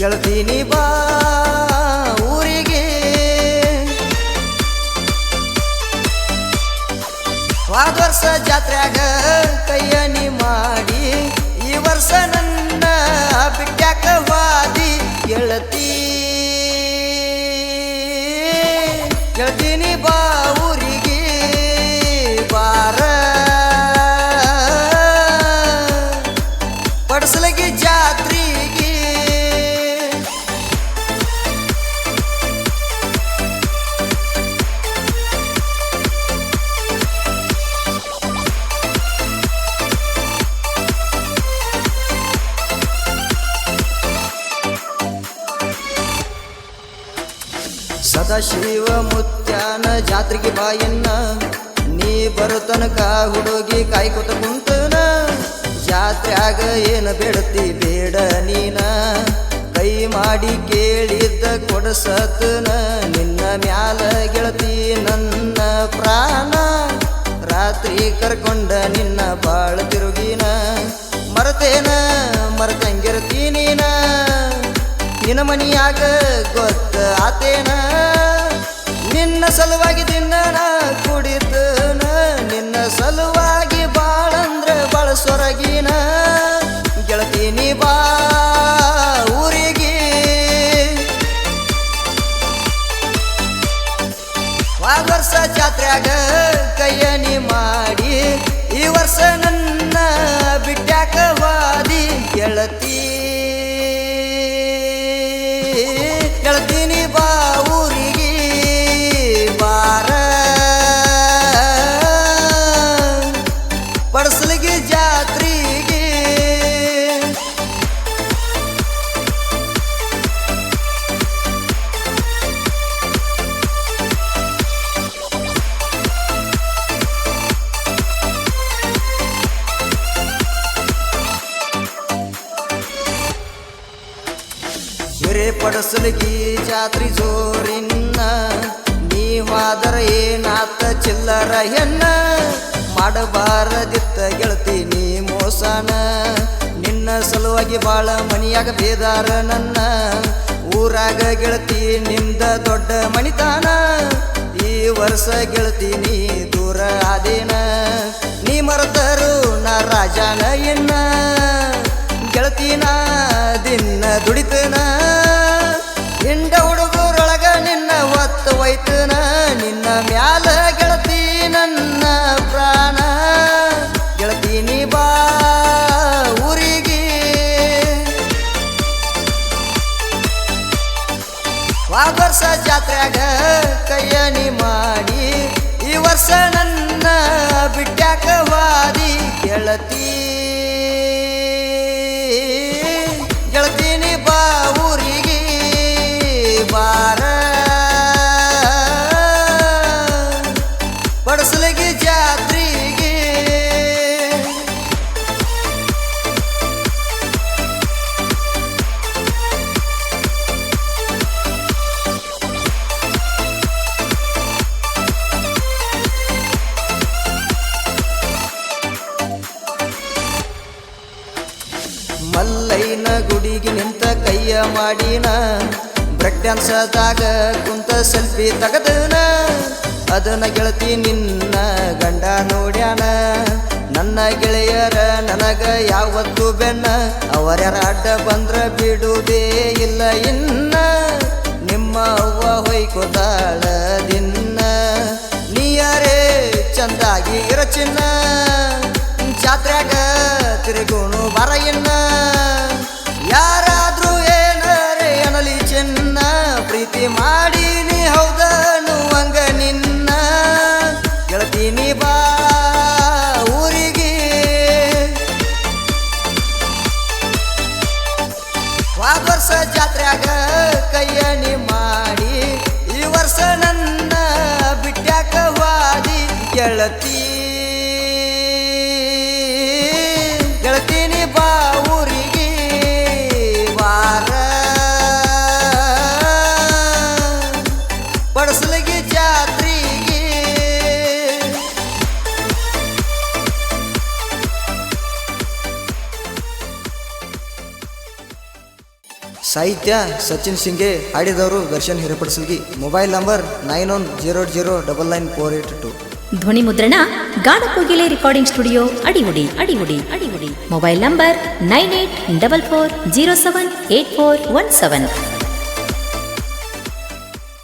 ಗೆಳತೀನಿ ಬಾ. ಸದಾಶಿವ ಮುತ್ಯಾನ ಜಾತ್ರೆಗೆ ಬಾಯನ್ನ, ನೀ ಬರುತನಕ ಹುಡುಗಿ ಕಾಯ್ಕೊತ ಕುಂತನ. ಜಾತ್ರೆಯಾಗ ಏನು ಬೇಡತಿ ಬೇಡ ನೀನ. ಕೈ ಮಾಡಿ ಕೇಳಿದ್ದ ಕೊಡಸತನ ನಿನ್ನ ಮ್ಯಾಲ ಗೆಳತಿ ನನ್ನ ಪ್ರಾಣ. ರಾತ್ರಿ ಕರ್ಕೊಂಡ ನಿನ್ನ ಬಾಳ ತಿರುಗಿನ, ಮರತೇನ? ನಿನ್ನ ಮನಿಯಾಗ ಗೊತ್ತ ಆತೇನ? ನಿನ್ನ ಸಲುವಾಗಿ ದಿನ ಕುಡಿತನ ಪಡಸಲಗಿ ಜಾತ್ರಿ ಜೋರಿನ್ನ, ನೀವಾದರ ಏನಾತ ಚಿಲ್ಲರ ಹೆಣ್ಣ? ಮಾಡಬಾರದಿತ್ತ ಗೆಳತಿ ನೀ ಮೋಸನ, ನಿನ್ನ ಸಲುವಾಗಿ ಬಾಳ ಮನಿಯಾಗ ಬೇದಾರ ನನ್ನ. ಊರಾಗ ಗೆಳತಿ ನಿಂದ ದೊಡ್ಡ ಮಣಿತಾನ, ಈ ವರ್ಷ ಗೆಳತಿ ನೀ ದೂರ ಆದೇನ? ನೀ ಮರತರು ನಾ ರಾಜನ ಎನ್ನ? ಗೆಳತಿನ ಹೋದ ವರ್ಷ ಜಾತ್ರೆಗ ಕೈಯನಿ ಮಾಡಿ, ಈ ವರ್ಷ ನನ್ನ ಬಿಟ್ಟ್ಯಾಕ ವಾದಿ ಗೆಳತಿ. ಗೆಳತೀನಿ ಬಾ ಊರಿಗೆ ಬಾರ. ಪಡಸಲಗಿ ಜಾತ್ರೆಗೆ ಗುಡಿಗೆ ನಿಂತ ಕೈಯ ಮಾಡಿನ ಬ್ರೆಡ್ ಡ್ಯಾನ್ಸದಾಗ ಕುಂತ ಸೆಲ್ಫಿ ತಗದನ. ಅದನ್ನ ಗೆಳತಿ ನಿನ್ನ ಗಂಡ ನೋಡ್ಯಾನ. ನನ್ನ ಗೆಳೆಯರ ನನಗ ಯಾವತ್ತು ಬೆನ್ನ. ಅವರ್ಯಾರ ಅಡ್ಡ ಬಂದ್ರ ಬಿಡುವುದೇ ಇಲ್ಲ ಇನ್ನ. ನಿಮ್ಮ ಅವ್ವ ಹೊಯ್ಕೋತಾಳ ದಿನ್ನ ಗೆಳತಿ. ಗೆಳತೀನಿ ಬಾ ಊರಿಗೆ, ವಾರ. ಬಡಸಲಿಗೆ ಜಾತ್ರೆಗೆ. ಸಾಹಿತ್ಯ ಸಚಿನ್ ಸಿಂಗೆ ಹಾಡಿದವರು Darshan ಹಿರಪಡಿಸಲ್ಗಿ. Mobile number nine one zero zero double nine four eight two. ಧ್ವನಿ ಮುದ್ರಣ ಗಾನಕೋಗಿಲೆ recording studio Adigudi Adigudi Adigudi. Mobile number nine eight double four zero seven eight four one seven